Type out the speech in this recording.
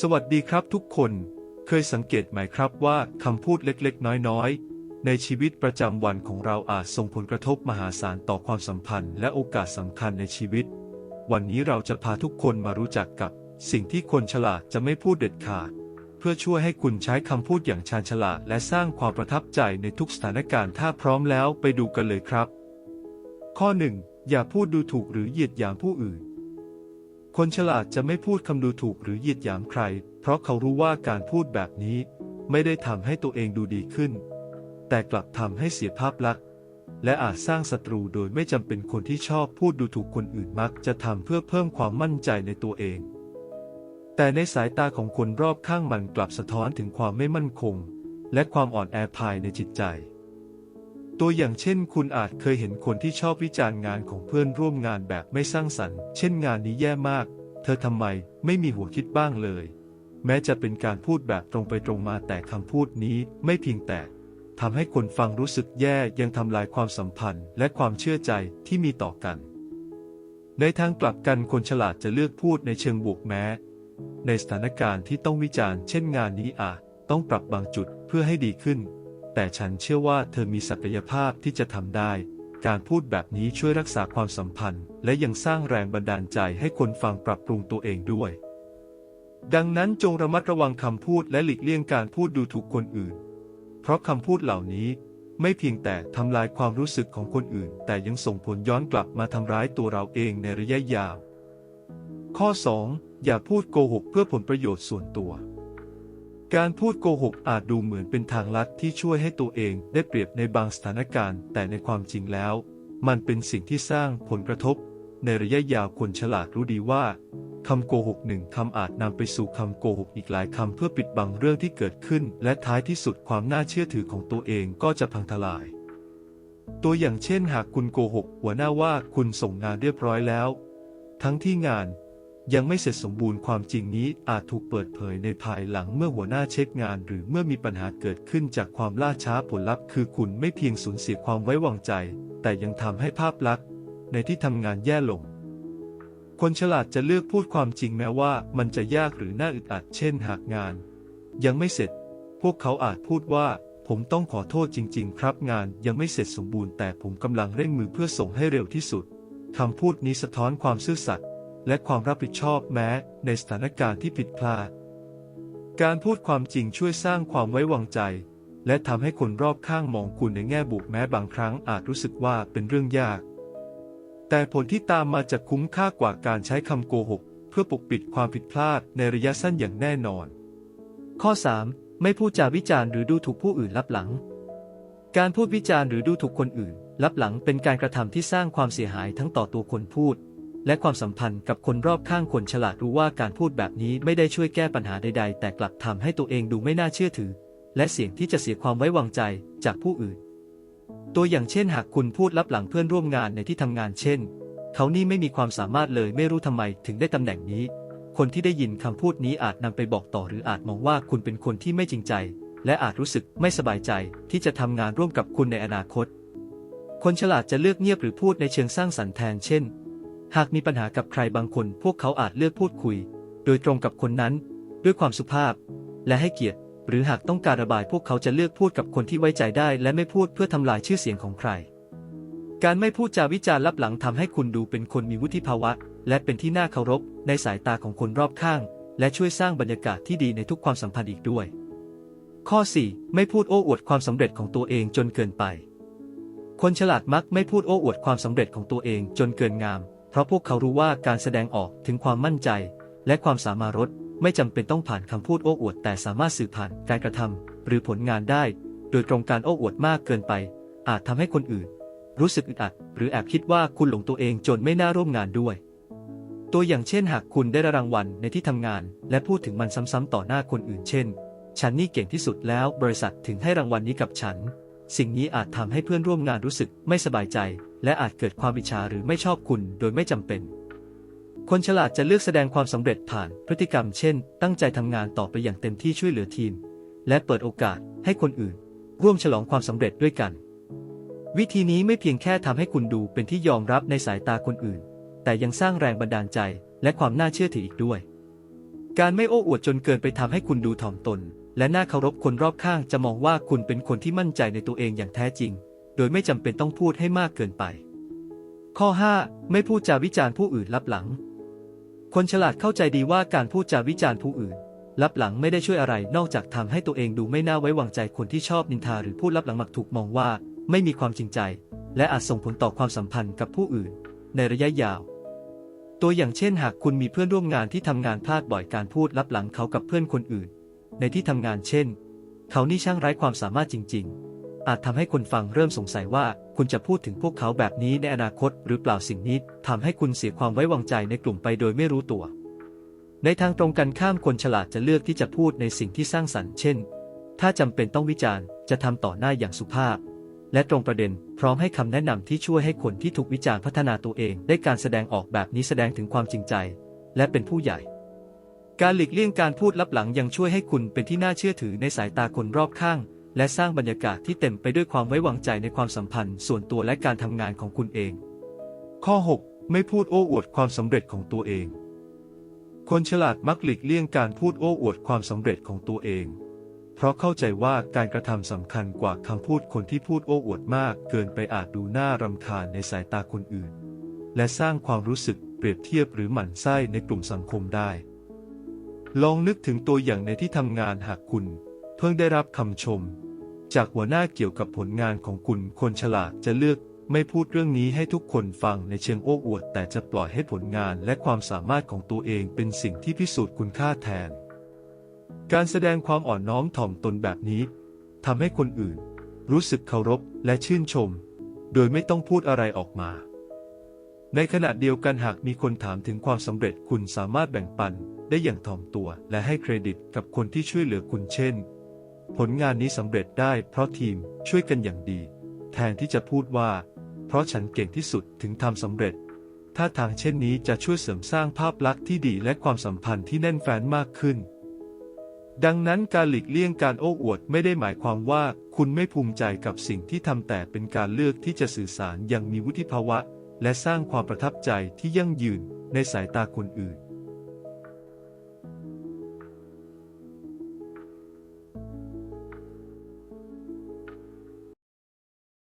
สวัสดีครับทุกคน เคยสังเกตไหมครับว่าคำพูดเล็กๆ น้อยๆ ในชีวิตประจำวันของเราอาจส่งผลกระทบมหาศาลต่อความสัมพันธ์และโอกาสสำคัญในชีวิต วันนี้เราจะพาทุกคนมารู้จักกับ สิ่งที่คนฉลาดจะไม่พูดเด็ดขาด เพื่อช่วยให้คุณใช้คำพูดอย่างชาญฉลาด และสร้างความประทับใจในทุกสถานการณ์ถ้าพร้อมแล้วไปดูกันเลยครับ ข้อ 1. อย่าพูดดูถูกหรือเหยียดหยามผู้อื่น คนฉลาดจะไม่พูดคำดูถูกหรือเหยียดหยามใคร เพราะเขารู้ว่าการพูดแบบนี้ ไม่ได้ทำให้ตัวเองดูดีขึ้น แต่กลับทำให้เสียภาพลักษณ์และอาจสร้างศัตรูโดยไม่จำเป็นคนที่ชอบพูดดูถูกคนอื่นมักจะทำเพื่อเพิ่มความมั่นใจในตัวเอง แต่ในสายตาของคนรอบข้างมันกลับสะท้อนถึงความไม่มั่นคง และความอ่อนแอภายในจิตใจ ตัวอย่างเช่น คุณอาจเคยเห็นคนที่ชอบวิจารณ์งานของเพื่อนร่วมงานแบบไม่สร้างสรรค์ เช่นงานนี้แย่มาก เธอทำไมไม่มีหัวคิดบ้างเลย แม้จะเป็นการพูดแบบตรงไปตรงมาแต่คำพูดนี้ไม่เพียงแต่ทำให้คนฟังรู้สึกแย่ยังทำลายความสัมพันธ์ และความเชื่อใจที่มีต่อกัน ในทางกลับกันคนฉลาดจะเลือกพูดในเชิงบวกแม้ ในสถานการณ์ที่ต้องวิจารณ์เช่นงานนี้อาจต้องปรับบางจุดเพื่อให้ดีขึ้น แต่ฉันเชื่อว่าเธอมีศักยภาพที่จะทำได้ การพูดแบบนี้ช่วยรักษาความสัมพันธ์ และยังสร้างแรงบันดาลใจให้คนฟังปรับปรุงตัวเองด้วย ดังนั้นจงระมัดระวังคำพูดและหลีกเลี่ยงการพูดดูถูกคนอื่น เพราะคำพูดเหล่านี้ไม่เพียงแต่ทำลายความรู้สึกของคนอื่น แต่ยังส่งผลย้อนกลับมาทำร้ายตัวเราเองในระยะยาว ข้อ 2. อย่าพูดโกหกเพื่อผลประโยชน์ส่วนตัว การพูดโกหกอาจดูเหมือนเป็นทางลัดที่ช่วยให้ตัวเองได้เปรียบในบางสถานการณ์ แต่ในความจริงแล้ว มันเป็นสิ่งที่สร้างผลกระทบ ในระยะยาวคนฉลาดรู้ดีว่าคำโกหกหนึ่งคำอาจนำไปสู่คำโกหกอีกหลายคำเพื่อปิดบังเรื่องที่เกิดขึ้น และท้ายที่สุดความน่าเชื่อถือของตัวเองก็จะพังทลาย ตัวอย่างเช่นหากคุณโกหกหัวหน้าว่าคุณส่งงานเรียบร้อยแล้ว ทั้งที่งาน ยังไม่เสร็จสมบูรณ์ความจริงนี้อาจถูกเปิดเผยในภายหลังเมื่อหัวหน้าเช็คงาน หรือเมื่อมีปัญหาเกิดขึ้นจากความล่าช้าผลลัพธ์คือคุณไม่เพียงสูญเสียความไว้วางใจ แต่ยังทำให้ภาพลักษณ์ในที่ทำงานแย่ลง คนฉลาดจะเลือกพูดความจริงแม้ว่ามันจะยากหรือน่าอึดอัดเช่นหากงาน ยังไม่เสร็จ พวกเขาอาจพูดว่า ผมต้องขอโทษจริง ๆ ครับงานยังไม่เสร็จสมบูรณ์แต่ผมกำลังเร่งมือเพื่อส่งให้เร็วที่สุดคำพูดนี้สะท้อนความซื่อสัตย์ และความรับผิดชอบแม้ในสถานการณ์ที่ผิดพลาด การพูดความจริงช่วยสร้างความไว้วางใจ และทำให้คนรอบข้างมองคุณในแง่บวกแม้บางครั้งอาจรู้สึกว่าเป็นเรื่องยาก แต่ผลที่ตามมาจะคุ้มค่ากว่าการใช้คำโกหก เพื่อปกปิดความผิดพลาดในระยะสั้นอย่างแน่นอน ข้อ 3. ไม่พูดจาวิจารณ์หรือดูถูกผู้อื่นลับหลัง การพูดวิจารณ์หรือดูถูกคนอื่น ลับหลังเป็นการกระทำที่สร้างความเสียหายทั้งต่อตัวคนพูด และความสัมพันธ์กับคนรอบข้างคนฉลาดรู้ว่าการพูดแบบนี้ไม่ได้ช่วยแก้ปัญหาใดๆ แต่กลับทำให้ตัวเองดูไม่น่าเชื่อถือ และเสี่ยงที่จะเสียความไว้วางใจจากผู้อื่น ตัวอย่างเช่น หากคุณพูดลับหลังเพื่อนร่วมงานในที่ทำงานเช่น เขานี่ไม่มีความสามารถเลยไม่รู้ทำไมถึงได้ตำแหน่งนี้ คนที่ได้ยินคำพูดนี้อาจนำไปบอกต่อหรืออาจมองว่าคุณเป็นคนที่ไม่จริงใจ และอาจรู้สึกไม่สบายใจที่จะทำงานร่วมกับคุณในอนาคต คนฉลาดจะเลือกเงียบหรือพูดในเชิงสร้างสรรค์แทนเช่น หากมีปัญหากับใครบางคนพวกเขาอาจเลือกพูดคุย โดยตรงกับคนนั้น ด้วยความสุภาพ และให้เกียรติ หรือหากต้องการระบายพวกเขาจะเลือกพูดกับคนที่ไว้ใจได้ และไม่พูดเพื่อทำลายชื่อเสียงของใคร การไม่พูดจาวิจารณ์ลับหลังทำให้คุณดูเป็นคนมีวุฒิภาวะ และเป็นที่น่าเคารพ ในสายตาของคนรอบข้าง และช่วยสร้างบรรยากาศที่ดีในทุกความสัมพันธ์อีกด้วย ข้อ 4. ไม่พูดโอ้อวดความสำเร็จของตัวเองจนเกินไป คนฉลาดมักไม่พูดโอ้อวดความสำเร็จของตัวเองจนเกินงาม เพราะพวกเขารู้ว่าการแสดงออกถึงความมั่นใจ และความสามารถไม่จำเป็นต้องผ่านคำพูดโอ้อวด แต่สามารถสื่อผ่านการกระทำหรือผลงานได้ โดยตรงการโอ้อวดมากเกินไป อาจทำให้คนอื่น รู้สึกอึดอัด หรือแอบคิดว่าคุณหลงตัวเองจนไม่น่าร่วมงานด้วย ตัวอย่างเช่นหากคุณได้รางวัลในที่ทำงาน และพูดถึงมันซ้ำๆต่อหน้าคนอื่นเช่น ฉันนี่เก่งที่สุดแล้ว บริษัทถึงให้รางวัลนี้กับฉัน สิ่งนี้อาจทำให้เพื่อนร่วมงานรู้สึกไม่สบายใจ และอาจเกิดความอิจฉาหรือไม่ชอบคุณโดยไม่จำเป็น คนฉลาดจะเลือกแสดงความสำเร็จผ่านพฤติกรรม เช่น ตั้งใจทำงานต่อไปอย่างเต็มที่ช่วยเหลือทีม และเปิดโอกาสให้คนอื่น ร่วมฉลองความสำเร็จด้วยกัน วิธีนี้ไม่เพียงแค่ทำให้คุณดูเป็นที่ยอมรับในสายตาคนอื่น แต่ยังสร้างแรงบันดาลใจและความน่าเชื่อถืออีกด้วย การไม่โอ้อวดจนเกินไปทำให้คุณดูถ่อมตน และน่าเคารพคนรอบข้างจะมองว่าคุณเป็นคนที่มั่นใจในตัวเองอย่างแท้จริง โดยไม่จำเป็นต้องพูดให้มากเกินไป ข้อ 5 ไม่พูดจาวิจารณ์ผู้อื่นลับหลัง คนฉลาดเข้าใจดีว่าการพูดจาวิจารณ์ผู้อื่นลับหลังไม่ได้ช่วยอะไรนอกจากทำให้ตัวเองดูไม่น่าไว้วางใจคนที่ชอบนินทาหรือพูดลับหลังมักถูกมองว่า ไม่มีความจริงใจ และอาจส่งผลต่อความสัมพันธ์กับผู้อื่น ในระยะยาว ตัวอย่างเช่นหากคุณมีเพื่อนร่วมงานที่ทำงานพลาดบ่อยการพูดลับหลังเขากับเพื่อนคนอื่น ในที่ทำงานเช่น เขานี่ช่างไร้ความสามารถจริง ๆ อาจทำให้คนฟังเริ่มสงสัยว่าคุณจะพูดถึงพวกเขาแบบนี้ในอนาคตหรือเปล่าสิ่งนี้ทำให้คุณเสียความไว้วางใจในกลุ่มไปโดยไม่รู้ตัว ในทางตรงกันข้ามคนฉลาดจะเลือกที่จะพูดในสิ่งที่สร้างสรรค์เช่น ถ้าจำเป็นต้องวิจารณ์จะทำต่อหน้าอย่างสุภาพ และตรงประเด็น พร้อมให้คำแนะนำที่ช่วยให้คนที่ถูกวิจารณ์พัฒนาตัวเอง ได้การแสดงออกแบบนี้แสดงถึงความจริงใจ และเป็นผู้ใหญ่ การหลีกเลี่ยงการพูดลับหลังยังช่วยให้คุณเป็นที่น่าเชื่อถือในสายตาคนรอบข้าง และสร้างบรรยากาศที่เต็มไปด้วยความไว้วางใจในความสัมพันธ์ ส่วนตัวและการทำงานของคุณเอง ข้อ 6 ไม่พูดโอ้อวดความสำเร็จของตัวเอง คนฉลาดมักหลีกเลี่ยงการพูดโอ้อวดความสำเร็จของตัวเอง เพราะเข้าใจว่าการกระทำสำคัญกว่าคำพูดคนที่พูดโอ้อวดมาก เกินไปอาจดูน่ารำคาญในสายตาคนอื่น และสร้างความรู้สึกเปรียบเทียบหรือหมั่นไส้ในกลุ่มสังคมได้ ลองนึกถึงตัวอย่างในที่ทำงานหากคุณ เพิ่งได้รับคำชม จากหัวหน้าเกี่ยวกับผลงานของคุณคนฉลาดจะเลือกไม่พูดเรื่องนี้ให้ทุกคนฟังในเชิงโอ้อวด แต่จะปล่อยให้ผลงานและความสามารถของตัวเองเป็นสิ่งที่พิสูจน์คุณค่าแทน การแสดงความอ่อนน้อมถ่อมตนแบบนี้ทำให้คนอื่น รู้สึกเคารพและชื่นชม โดยไม่ต้องพูดอะไรออกมา ในขณะเดียวกันหากมีคนถามถึงความสำเร็จคุณสามารถแบ่งปันได้อย่างถ่อมตัวและให้เครดิตกับคนที่ช่วยเหลือคุณเช่น ผลงานนี้สำเร็จได้เพราะทีมช่วยกันอย่างดี แทนที่จะพูดว่า เพราะฉันเก่งที่สุดถึงทำสำเร็จถ้าทางเช่นนี้จะช่วยเสริมสร้างภาพลักษณ์ที่ดีและความสัมพันธ์ที่แน่นแฟ้นมากขึ้น ดังนั้นการหลีกเลี่ยงการโอ้อวดไม่ได้หมายความว่า คุณไม่ภูมิใจกับสิ่งที่ทำแต่เป็นการเลือกที่จะสื่อสารอย่างมีวุฒิภาวะ และสร้างความประทับใจที่ยั่งยืนในสายตาคนอื่น